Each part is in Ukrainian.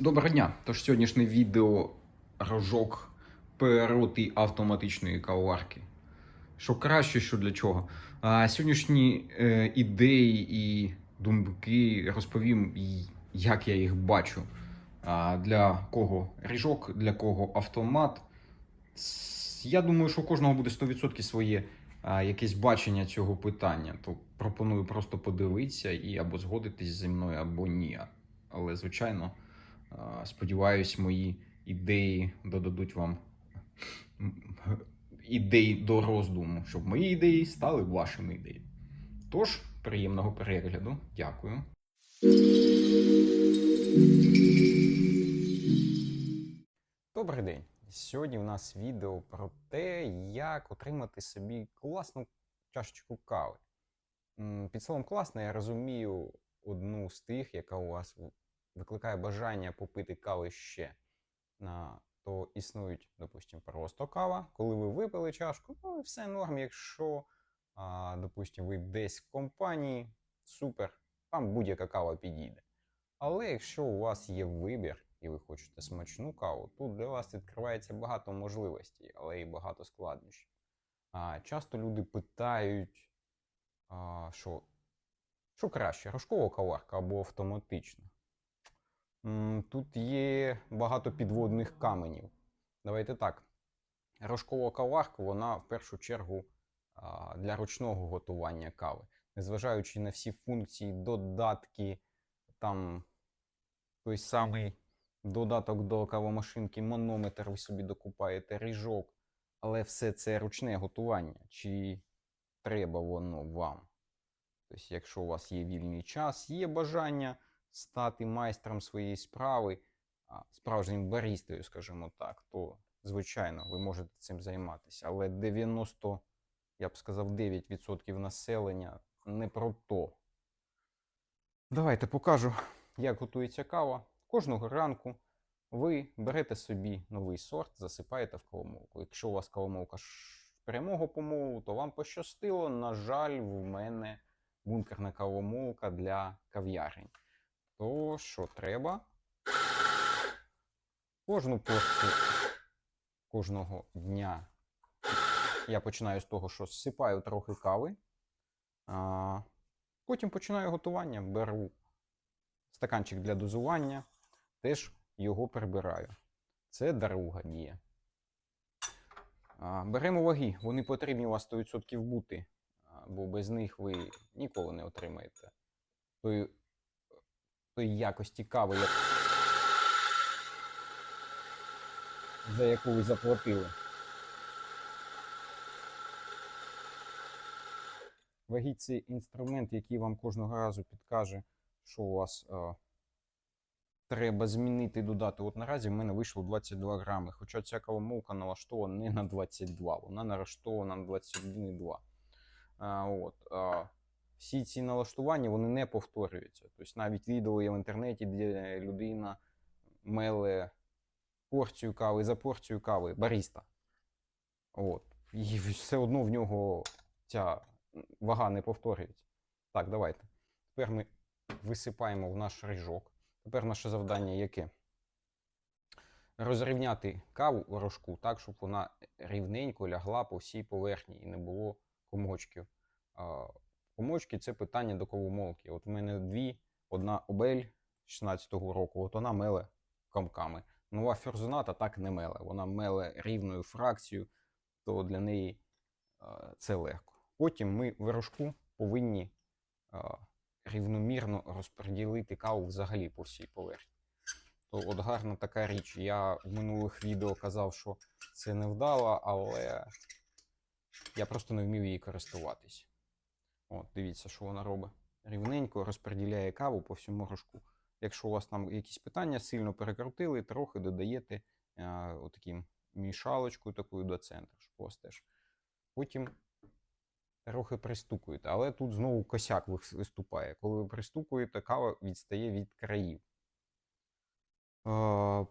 Доброго дня! Тож сьогоднішнє відео рожок перероти автоматичної кавоварки. Що краще, що для чого. А сьогоднішні е, ідеї і думки розповім, як я їх бачу. А, для кого ріжок, для кого автомат. Я думаю, що у кожного буде 100% своє а, якесь бачення цього питання. То пропоную просто подивитися і або згодитись зі мною, або ні. Але, звичайно. Сподіваюсь, мої ідеї додадуть вам ідей до роздуму, щоб мої ідеї стали вашими ідеями. Тож, приємного перегляду. Дякую. Добрий день! Сьогодні у нас відео про те, як отримати собі класну чашечку кави. Під словом класна я розумію одну з тих, яка у вас в- викликає бажання попити кави ще. То існують, допустимо, просто кава, коли ви випили чашку, ну і все норм. Якщо, допустимо, ви десь в компанії, супер, там будь-яка кава підійде. Але якщо у вас є вибір і ви хочете смачну каву, тут для вас відкривається багато можливостей, але і багато складнощів. Часто люди питають, що, що краще, рожкова каварка або автоматична. Тут є багато підводних каменів. Давайте так. Рожкова каварка, вона в першу чергу для ручного готування кави. Незважаючи на всі функції, додатки, там той самий додаток до кавомашинки, манометр ви собі докупаєте, ріжок, але все це ручне готування. Чи треба воно вам? Тобто, якщо у вас є вільний час, є бажання стати майстром своєї справи, справжнім барістою, скажімо так, то, звичайно, ви можете цим займатися. Але 90, я б сказав, 9% населення не про то. Давайте покажу, як готується кава. Кожного ранку ви берете собі новий сорт, засипаєте в кавомолку. Якщо у вас кавомолка прямого помолу, то вам пощастило. На жаль, в мене бункерна кавомолка для кав'ярень. То що треба? Кожну порцію кожного дня я починаю з того, що зсипаю трохи кави. А, потім починаю готування, беру стаканчик для дозування, теж його прибираю. Це друга дія. А, беремо ваги, вони потрібні у вас 100% бути, бо без них ви ніколи не отримаєте тої, якості кави, за яку ви заплатили. Ваги це інструмент, який вам кожного разу підкаже, що у вас е, треба змінити додати. От наразі в мене вийшло 22 грами. Хоча ця кавомолка налаштована не на 22, вона налаштована на 21,2. А, от, а, всі ці налаштування вони не повторюються. Тобто навіть відео є в інтернеті, де людина меле порцію кави за порцію кави, баріста. От. І все одно в нього ця вага не повторюється. Так, давайте. Тепер ми висипаємо в наш ріжок. Тепер наше завдання яке? Розрівняти каву рожку так, щоб вона рівненько лягла по всій поверхні і не було комочків. А, Комочки це питання до кавомолки. От в мене дві, одна обель 16-го року, от вона меле комками. Нова ферзоната так не меле. Вона меле рівною фракцією, то для неї е, це легко. Потім ми в повинні е, рівномірно розподілити каву взагалі по всій поверхні. То от гарна така річ. Я в минулих відео казав, що це не вдало, але я просто не вмів її користуватись. От, дивіться, що вона робить. Рівненько розподіляє каву по всьому рожку. Якщо у вас там якісь питання сильно перекрутили, трохи додаєте е, отаким мішалочкою такою до центру, вас теж. Потім трохи пристукуєте. Але тут знову косяк виступає. Коли ви пристукуєте, кава відстає від країв. Е,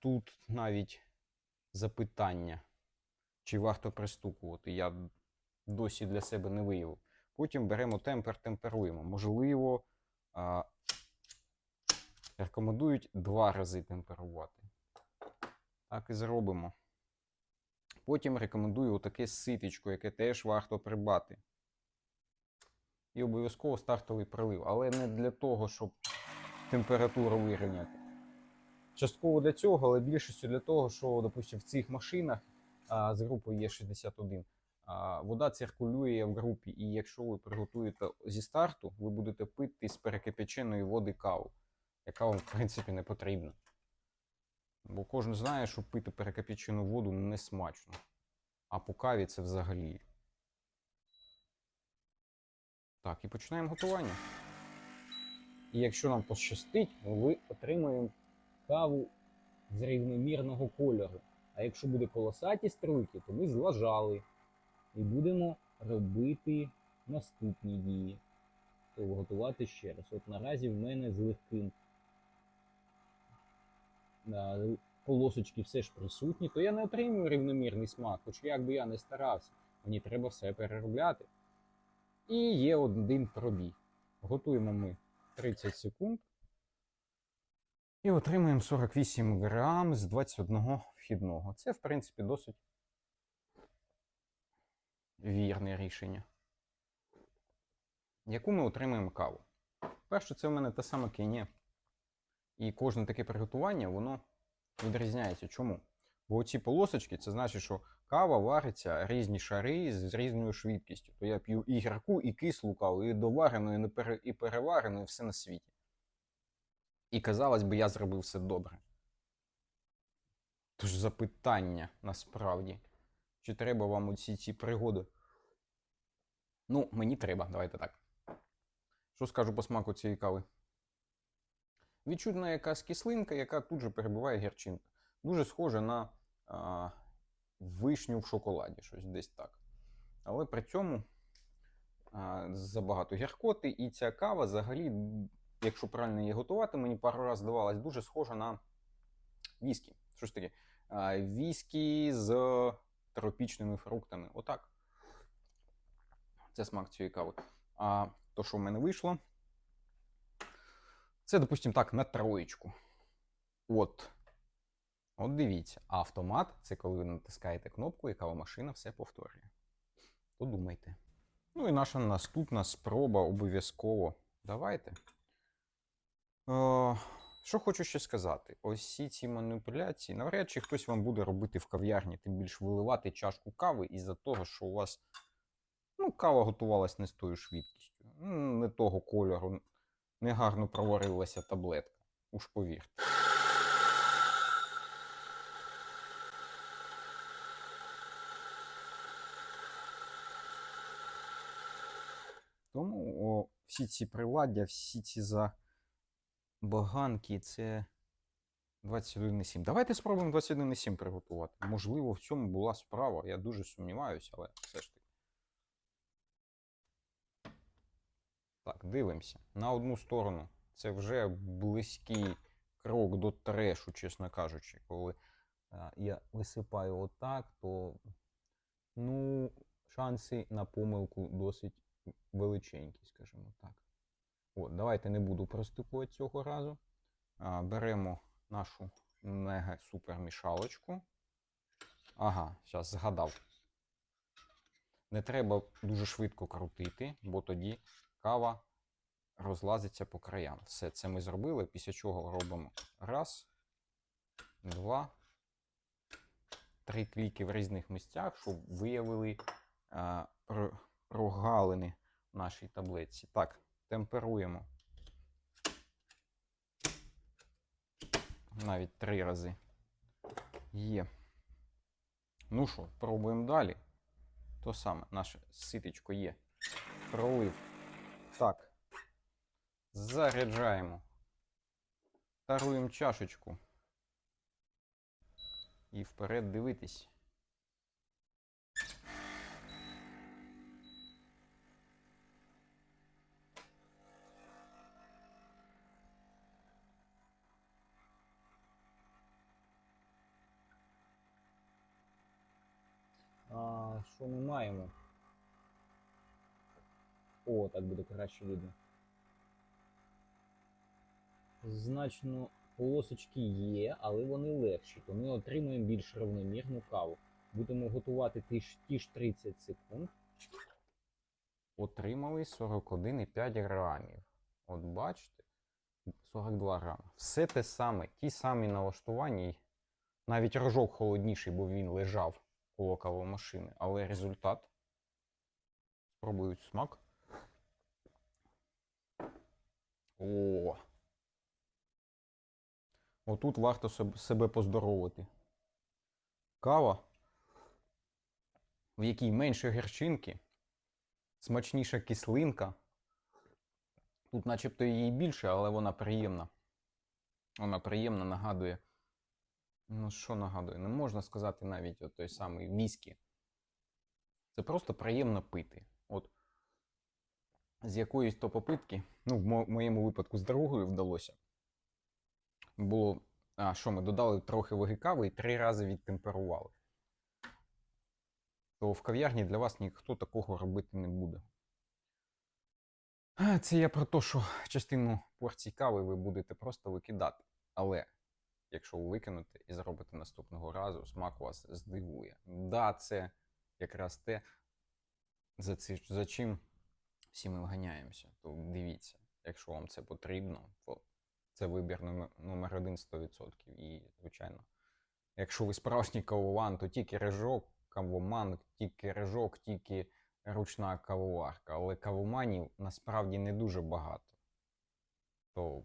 Тут навіть запитання, чи варто пристукувати, я досі для себе не виявив. Потім беремо темпер, темперуємо. Можливо, Рекомендують два рази темперувати. Так і зробимо. Потім рекомендую отаке ситечко, яке теж варто придбати. І обов'язково стартовий прилив, але не для того, щоб температуру вирівняти. Частково для цього, але більшістю для того, що, допустимо, в цих машинах а, з групою Є61 а, вода циркулює в групі, і якщо ви приготуєте зі старту, ви будете пити з перекипяченої води каву, яка вам, в принципі, не потрібна. Бо кожен знає, що пити перекипячену воду не смачно. А по каві це взагалі. Так, і починаємо готування. І якщо нам пощастить, ми отримаємо каву з рівномірного кольору. А якщо буде колосаті струйки, то ми злажали. І будемо робити наступні дії. Тобто готувати ще раз. От наразі в мене з легким полосочки все ж присутні, то я не отримую рівномірний смак, хоч як би я не старався. Мені треба все переробляти. І є один пробій. Готуємо ми 30 секунд. І отримуємо 48 грам з 21 вхідного. Це, в принципі, досить вірне рішення. Яку ми отримаємо каву? Перше, це в мене та сама Кенія. І кожне таке приготування, воно відрізняється. Чому? Бо ці полосочки, це значить, що кава вариться різні шари з різною швидкістю. То я п'ю і гірку, і кислу каву, і доварену, і переварену, і все на світі. І казалось би, я зробив все добре. Тож запитання насправді, чи треба вам усі ці пригоди? Ну, мені треба, давайте так. Що скажу по смаку цієї кави? Відчутна якась кислинка, яка тут же перебуває гірчинка. Дуже схоже на а, вишню в шоколаді, щось десь так. Але при цьому а, забагато гіркоти, і ця кава взагалі, якщо правильно її готувати, мені пару разів здавалось, дуже схожа на віскі. Щось таке. Віскі з тропічними фруктами. Отак. Це смак цієї кави. А то, що в мене вийшло, це, допустимо, так, на троєчку. От. От дивіться, автомат це коли ви натискаєте кнопку, і кавомашина все повторює. Подумайте. Ну і наша наступна спроба обов'язково. Давайте. Е, що хочу ще сказати: ось ці маніпуляції, навряд чи хтось вам буде робити в кав'ярні, тим більше виливати чашку кави із-за того, що у вас ну, кава готувалась не з тою швидкістю, не того кольору, негарно проварилася таблетка. Уж повірте. Тому о, всі ці приладдя, всі ці забаганки, це 21,7. Давайте спробуємо 21,7 приготувати. Можливо, в цьому була справа. Я дуже сумніваюся, але все ж таки. Так, дивимося. На одну сторону. Це вже близький крок до трешу, чесно кажучи. Коли а, я висипаю отак, то ну, шанси на помилку досить величенькі, скажімо так. От, давайте не буду простикувати цього разу. А, беремо нашу мега-супер мішалочку. Ага, зараз згадав. Не треба дуже швидко крутити, бо тоді кава розлазиться по краям. Все це ми зробили, після чого робимо раз, два, три кліки в різних місцях, щоб виявили а, прогалини в нашій таблиці. Так, темперуємо. Навіть три рази. Є. Ну що, пробуємо далі. То саме, наше ситечко є. Пролив. Так. Заряджаємо. Таруємо чашечку. І вперед дивитись. А, що ми маємо? О, так буде краще видно. значно полосочки є, але вони легші, то ми отримуємо більш рівномірну каву. Будемо готувати ті ж, ті ж 30 секунд. Отримали 41,5 грамів. От бачите, 42 грами. Все те саме, ті самі налаштування. Навіть рожок холодніший, бо він лежав коло кавомашини. Але результат. Спробую смак. О! Отут варто себе поздоровити. Кава, в якій менше гірчинки, смачніша кислинка. Тут начебто її більше, але вона приємна. Вона приємна, нагадує. Ну, що нагадує? Не можна сказати навіть от той самий віскі. Це просто приємно пити. От з якоїсь то попитки, ну, в моєму випадку з другою вдалося. Було. А, що ми додали трохи ваги кави і три рази відтемперували. То в кав'ярні для вас ніхто такого робити не буде. Це я про те, що частину порцій кави ви будете просто викидати. Але якщо ви викинете і зробите наступного разу, смак вас здивує. Да, це якраз те, за, ці, за чим всі ми вганяємося. То дивіться, якщо вам це потрібно, то це вибір номер, номер один 100%. І, звичайно, якщо ви справжній кавован, то тільки рижок, кавоман, тільки рижок, тільки ручна кавоварка. Але кавоманів насправді не дуже багато. То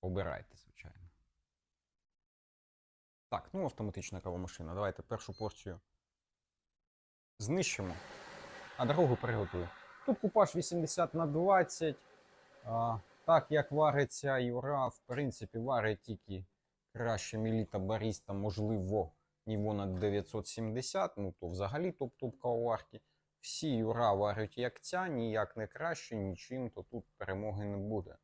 обирайте, звичайно. Так, ну автоматична кавомашина. Давайте першу порцію знищимо, а другу приготую. Тут купаж 80 на 20. А, так як вариться Юра, в принципі, варить тільки краще Міліта Баріста, можливо, Ніво на 970, ну то взагалі топ-топ кавоварки. Всі Юра варять як ця, ніяк не краще, нічим, то тут перемоги не буде.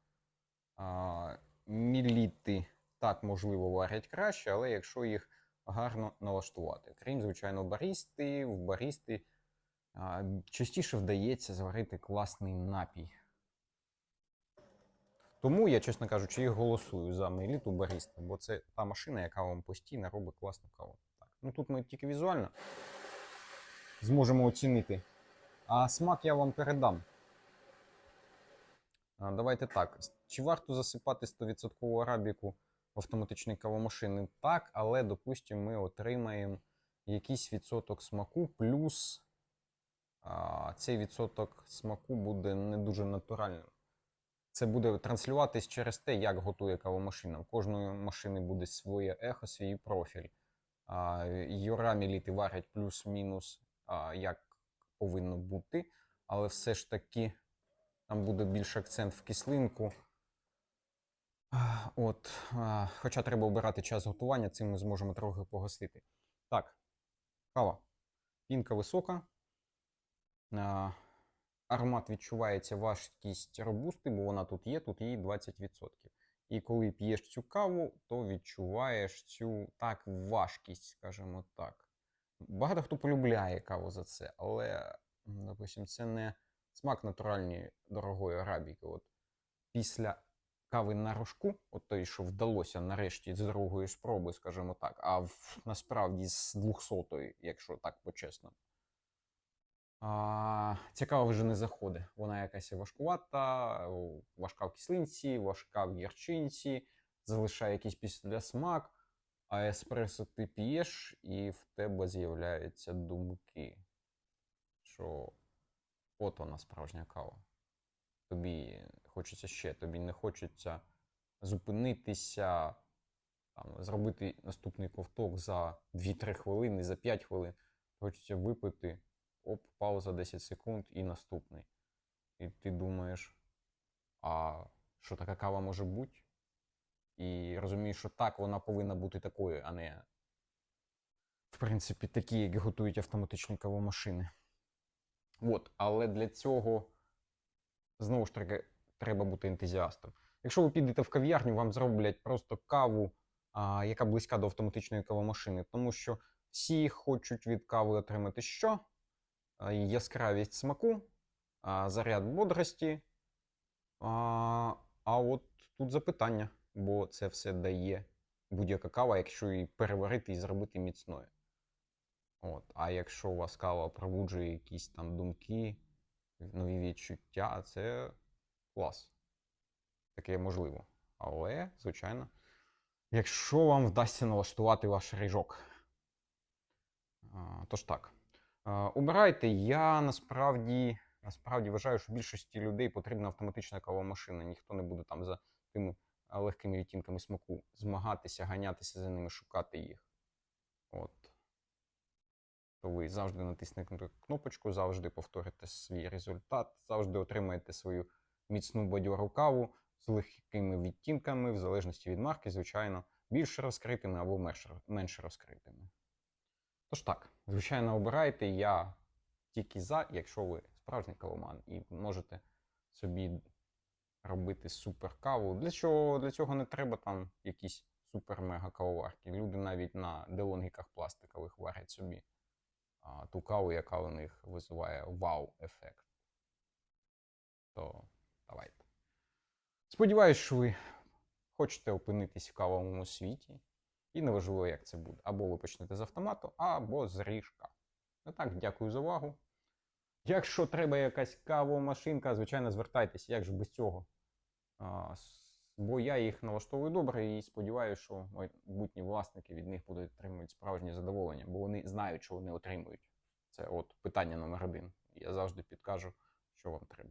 А, міліти так, можливо, варять краще, але якщо їх гарно налаштувати. Крім, звичайно, барісти, в барісти а, частіше вдається зварити класний напій. Тому я, чесно кажучи, і голосую за Меліту Баріста, бо це та машина, яка вам постійно робить класну каву. Так. Ну тут ми тільки візуально зможемо оцінити. А смак я вам передам. Давайте так. Чи варто засипати 100% арабіку в автоматичні кавомашини? Так, але, допустимо, ми отримаємо якийсь відсоток смаку, плюс а, цей відсоток смаку буде не дуже натуральним. Це буде транслюватись через те, як готує кавомашина. У кожної машини буде своє ехо, свій профіль. А, Юра міліти варять плюс-мінус, як повинно бути, але все ж таки там буде більш акцент в кислинку. А, От, хоча треба обирати час готування, цим ми зможемо трохи погасити. Так, кава. Пінка висока. Аромат відчувається важкість робусти, бо вона тут є, тут її 20%. І коли п'єш цю каву, то відчуваєш цю так важкість, скажімо так. Багато хто полюбляє каву за це, але, допустим, це не смак натуральної дорогої арабіки. От після кави на рожку, от той, що вдалося нарешті з другої спроби, скажімо так, а в, насправді з 200-ї, якщо так по-чесному. Кава вже не заходить. Вона якась важкувата, важка в кислинці, важка в гірчинці, залишає якийсь післясмак, а еспресо ти п'єш, і в тебе з'являються думки, що от вона справжня кава. Тобі хочеться ще, тобі не хочеться зупинитися, там, зробити наступний ковток за 2-3 хвилини, за 5 хвилин. Хочеться випити, оп, пауза 10 секунд і наступний. І ти думаєш, а що така кава може бути? І розумієш, що так, вона повинна бути такою, а не, в принципі, такі, як готують автоматичні кавомашини. От, але для цього знову ж таки треба бути ентузіастом. Якщо ви підете в кав'ярню, вам зроблять просто каву, а, яка близька до автоматичної кавомашини, тому що всі хочуть від кави отримати що? А, Яскравість смаку, а, заряд бодрості, а, А от тут запитання, бо це все дає будь-яка кава, якщо її переварити і зробити міцною. От. А якщо у вас кава пробуджує якісь там думки, нові відчуття, це клас. Таке можливо. Але, звичайно, якщо вам вдасться налаштувати ваш ріжок. Тож так. Обирайте. Я насправді, насправді вважаю, що більшості людей потрібна автоматична кавомашина. Ніхто не буде там за тими легкими відтінками смаку змагатися, ганятися за ними, шукати їх. От. То ви завжди натиснете кнопочку, завжди повторите свій результат, завжди отримаєте свою міцну бадьору каву з легкими відтінками, в залежності від марки, звичайно, більш розкритими або менш, розкритими. Тож так, звичайно, обирайте. Я тільки за, якщо ви справжній кавоман і можете собі робити супер каву. Для чого для цього не треба там якісь супер-мега кавоварки. Люди навіть на делонгіках пластикових варять собі а, ту каву, яка у них визиває вау-ефект. То давайте. Сподіваюсь, що ви хочете опинитись в кавовому світі. І неважливо, як це буде. Або ви почнете з автомату, або з ріжка. Ну так, дякую за увагу. Якщо треба якась кавомашинка, звичайно, звертайтеся, як же без цього. А, бо я їх налаштовую добре і сподіваюся, що майбутні власники від них будуть отримувати справжнє задоволення, бо вони знають, що вони отримують. Це от питання номер один. Я завжди підкажу, що вам треба.